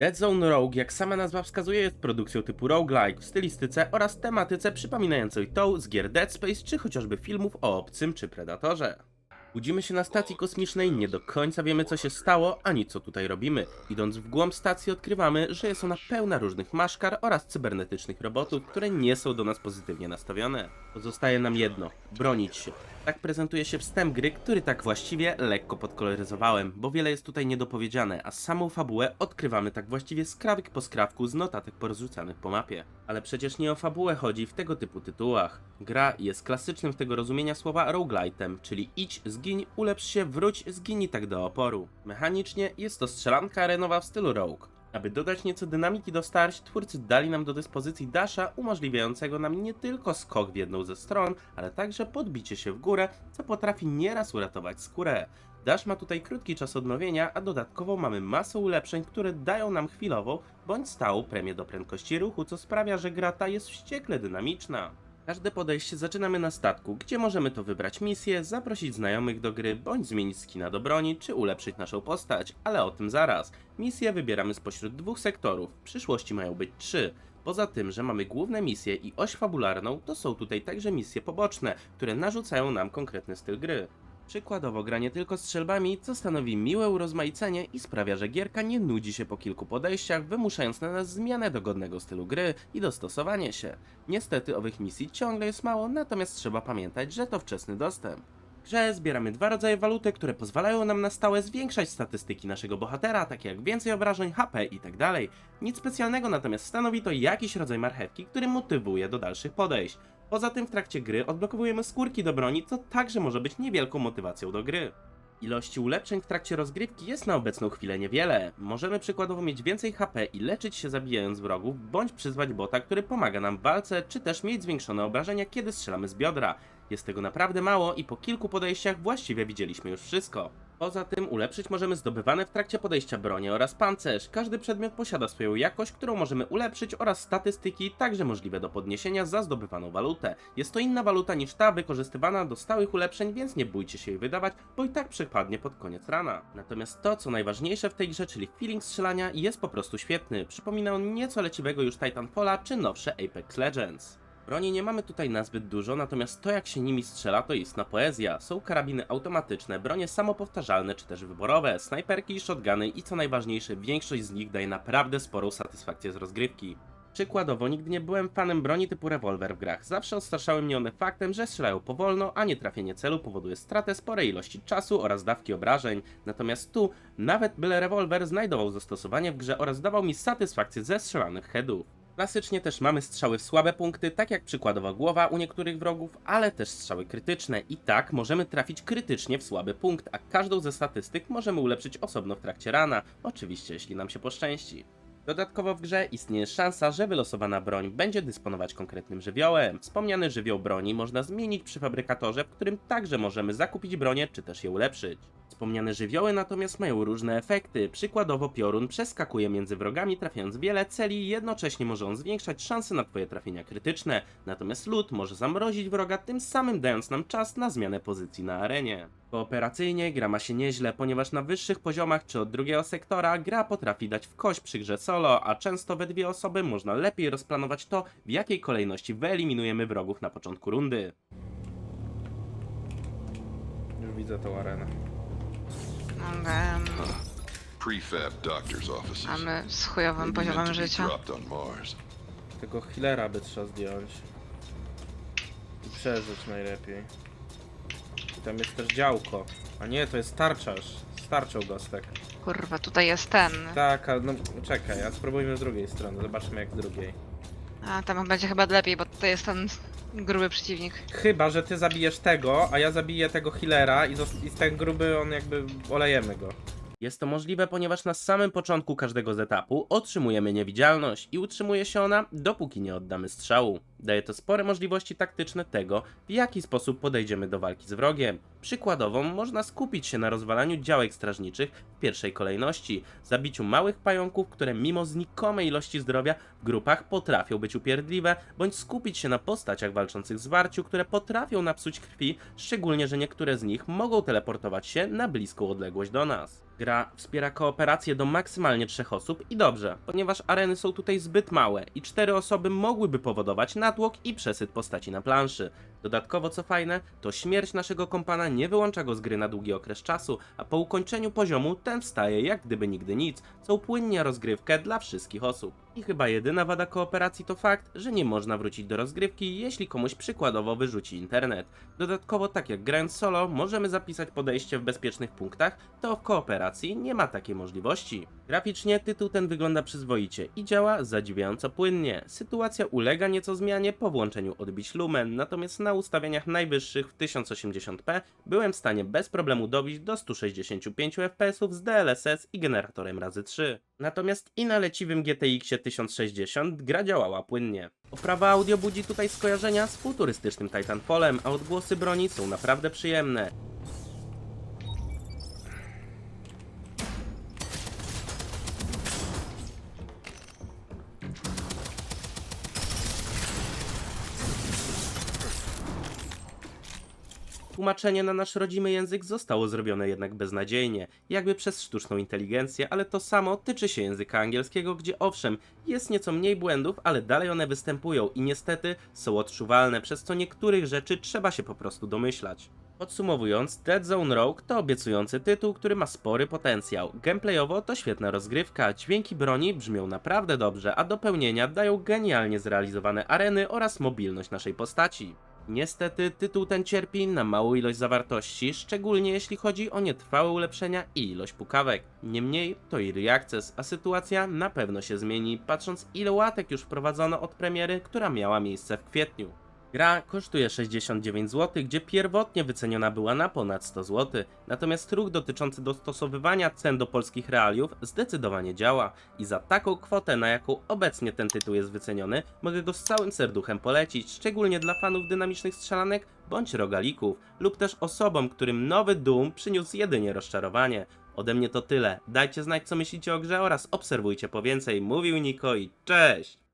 Dead Zone Rogue, jak sama nazwa wskazuje, jest produkcją typu roguelike w stylistyce oraz tematyce przypominającej tą z gier Dead Space czy chociażby filmów o obcym czy predatorze. Budzimy się na stacji kosmicznej, nie do końca wiemy co się stało, ani co tutaj robimy. Idąc w głąb stacji odkrywamy, że jest ona pełna różnych maszkar oraz cybernetycznych robotów, które nie są do nas pozytywnie nastawione. Pozostaje nam jedno, bronić się. Tak prezentuje się wstęp gry, który tak właściwie lekko podkoloryzowałem, bo wiele jest tutaj niedopowiedziane, a samą fabułę odkrywamy tak właściwie skrawek po skrawku z notatek porozrzucanych po mapie. Ale przecież nie o fabułę chodzi w tego typu tytułach. Gra jest klasycznym w tego rozumienia słowa roguelite'em, czyli idź, zgiń, ulepsz się, wróć, zgiń i tak do oporu. Mechanicznie jest to strzelanka arenowa w stylu rogue. Aby dodać nieco dynamiki do starć, twórcy dali nam do dyspozycji dasha umożliwiającego nam nie tylko skok w jedną ze stron, ale także podbicie się w górę, co potrafi nieraz uratować skórę. Dash ma tutaj krótki czas odnowienia, a dodatkowo mamy masę ulepszeń, które dają nam chwilową bądź stałą premię do prędkości ruchu, co sprawia, że gra ta jest wściekle dynamiczna. Każde podejście zaczynamy na statku, gdzie możemy to wybrać misję, zaprosić znajomych do gry, bądź zmienić skina do broni, czy ulepszyć naszą postać, ale o tym zaraz. Misję wybieramy spośród dwóch sektorów, w przyszłości mają być trzy. Poza tym, że mamy główne misje i oś fabularną, to są tutaj także misje poboczne, które narzucają nam konkretny styl gry. Przykładowo gra nie tylko strzelbami, co stanowi miłe urozmaicenie i sprawia, że gierka nie nudzi się po kilku podejściach, wymuszając na nas zmianę dogodnego stylu gry i dostosowanie się. Niestety owych misji ciągle jest mało, natomiast trzeba pamiętać, że to wczesny dostęp. Grze zbieramy dwa rodzaje waluty, które pozwalają nam na stałe zwiększać statystyki naszego bohatera, takie jak więcej obrażeń, HP itd. Nic specjalnego natomiast stanowi to jakiś rodzaj marchewki, który motywuje do dalszych podejść. Poza tym w trakcie gry odblokowujemy skórki do broni, co także może być niewielką motywacją do gry. Ilości ulepszeń w trakcie rozgrywki jest na obecną chwilę niewiele. Możemy przykładowo mieć więcej HP i leczyć się zabijając wrogów, bądź przyzwać bota, który pomaga nam w walce, czy też mieć zwiększone obrażenia, kiedy strzelamy z biodra. Jest tego naprawdę mało i po kilku podejściach właściwie widzieliśmy już wszystko. Poza tym ulepszyć możemy zdobywane w trakcie podejścia bronie oraz pancerz. Każdy przedmiot posiada swoją jakość, którą możemy ulepszyć oraz statystyki, także możliwe do podniesienia za zdobywaną walutę. Jest to inna waluta niż ta wykorzystywana do stałych ulepszeń, więc nie bójcie się jej wydawać, bo i tak przypadnie pod koniec rana. Natomiast to, co najważniejsze w tej grze, czyli feeling strzelania, jest po prostu świetny. Przypomina on nieco leciwego już Titanfalla czy nowsze Apex Legends. Broni nie mamy tutaj nazbyt dużo, natomiast to jak się nimi strzela to istna poezja. Są karabiny automatyczne, bronie samopowtarzalne czy też wyborowe, snajperki i shotguny i co najważniejsze, większość z nich daje naprawdę sporą satysfakcję z rozgrywki. Przykładowo, nigdy nie byłem fanem broni typu rewolwer w grach. Zawsze odstraszały mnie one faktem, że strzelają powolno, a nie trafienie celu powoduje stratę sporej ilości czasu oraz dawki obrażeń. Natomiast tu, nawet byle rewolwer znajdował zastosowanie w grze oraz dawał mi satysfakcję ze strzelanych headów. Klasycznie też mamy strzały w słabe punkty, tak jak przykładowa głowa u niektórych wrogów, ale też strzały krytyczne. I tak możemy trafić krytycznie w słaby punkt, a każdą ze statystyk możemy ulepszyć osobno w trakcie rana, oczywiście jeśli nam się poszczęści. Dodatkowo w grze istnieje szansa, że wylosowana broń będzie dysponować konkretnym żywiołem. Wspomniany żywioł broni można zmienić przy fabrykatorze, w którym także możemy zakupić bronię czy też je ulepszyć. Wspomniane żywioły natomiast mają różne efekty. Przykładowo piorun przeskakuje między wrogami trafiając wiele celi i jednocześnie może on zwiększać szanse na twoje trafienia krytyczne. Natomiast lód może zamrozić wroga, tym samym dając nam czas na zmianę pozycji na arenie. Kooperacyjnie gra ma się nieźle, ponieważ na wyższych poziomach czy od drugiego sektora gra potrafi dać w kość przy grze solo, a często we dwie osoby można lepiej rozplanować to, w jakiej kolejności wyeliminujemy wrogów na początku rundy. Już widzę tą arenę. Mamy, Prefab doctor's offices. mamy z chujowym poziomem meant to be życia. dropped on Mars. Tego healera by trzeba zdjąć. I przeżyć najlepiej. I tam jest też działko. A nie, to jest tarczarz. Starczą gostek. Kurwa, tutaj jest ten. Tak, ale no czekaj, a spróbujmy z drugiej strony. Zobaczmy jak z drugiej. A tam będzie chyba lepiej, bo tutaj jest ten gruby przeciwnik. Chyba, że ty zabijesz tego, a ja zabiję tego healera i, zos- i ten gruby on jakby olejemy go. Jest to możliwe, ponieważ na samym początku każdego z etapu otrzymujemy niewidzialność i utrzymuje się ona, dopóki nie oddamy strzału. Daje to spore możliwości taktyczne tego, w jaki sposób podejdziemy do walki z wrogiem. Przykładowo, można skupić się na rozwalaniu działek strażniczych w pierwszej kolejności, zabiciu małych pająków, które mimo znikomej ilości zdrowia w grupach potrafią być upierdliwe, bądź skupić się na postaciach walczących z warciu, które potrafią napsuć krwi, szczególnie, że niektóre z nich mogą teleportować się na bliską odległość do nas. Gra wspiera kooperację do maksymalnie trzech osób i dobrze, ponieważ areny są tutaj zbyt małe i cztery osoby mogłyby powodować natłok i przesyt postaci na planszy. Dodatkowo co fajne, to śmierć naszego kompana nie wyłącza go z gry na długi okres czasu, a po ukończeniu poziomu ten wstaje jak gdyby nigdy nic, co upłynnia rozgrywkę dla wszystkich osób. I chyba jedyna wada kooperacji to fakt, że nie można wrócić do rozgrywki, jeśli komuś przykładowo wyrzuci internet. Dodatkowo, tak jak grając solo, możemy zapisać podejście w bezpiecznych punktach, to w kooperacji nie ma takiej możliwości. Graficznie tytuł ten wygląda przyzwoicie i działa zadziwiająco płynnie. Sytuacja ulega nieco zmianie po włączeniu odbić lumen, natomiast na ustawieniach najwyższych w 1080p byłem w stanie bez problemu dobić do 165 fps z DLSS i generatorem razy 3. Natomiast i na leciwym GTX 1060 gra działała płynnie. Oprawa audio budzi tutaj skojarzenia z futurystycznym Titanfallem, a odgłosy broni są naprawdę przyjemne. Tłumaczenie na nasz rodzimy język zostało zrobione jednak beznadziejnie, jakby przez sztuczną inteligencję, ale to samo tyczy się języka angielskiego, gdzie owszem, jest nieco mniej błędów, ale dalej one występują i niestety są odczuwalne, przez co niektórych rzeczy trzeba się po prostu domyślać. Podsumowując, Dead Zone Rogue to obiecujący tytuł, który ma spory potencjał. Gameplayowo to świetna rozgrywka, dźwięki broni brzmią naprawdę dobrze, a dopełnienia dają genialnie zrealizowane areny oraz mobilność naszej postaci. Niestety tytuł ten cierpi na małą ilość zawartości, szczególnie jeśli chodzi o nietrwałe ulepszenia i ilość pukawek. Niemniej to early access, a sytuacja na pewno się zmieni, patrząc ile łatek już wprowadzono od premiery, która miała miejsce w kwietniu. Gra kosztuje 69 zł, gdzie pierwotnie wyceniona była na ponad 100 zł, natomiast ruch dotyczący dostosowywania cen do polskich realiów zdecydowanie działa i za taką kwotę, na jaką obecnie ten tytuł jest wyceniony, mogę go z całym serduchem polecić, szczególnie dla fanów dynamicznych strzelanek bądź rogalików, lub też osobom, którym nowy Doom przyniósł jedynie rozczarowanie. Ode mnie to tyle, dajcie znać co myślicie o grze oraz obserwujcie po więcej, mówił Niko i cześć!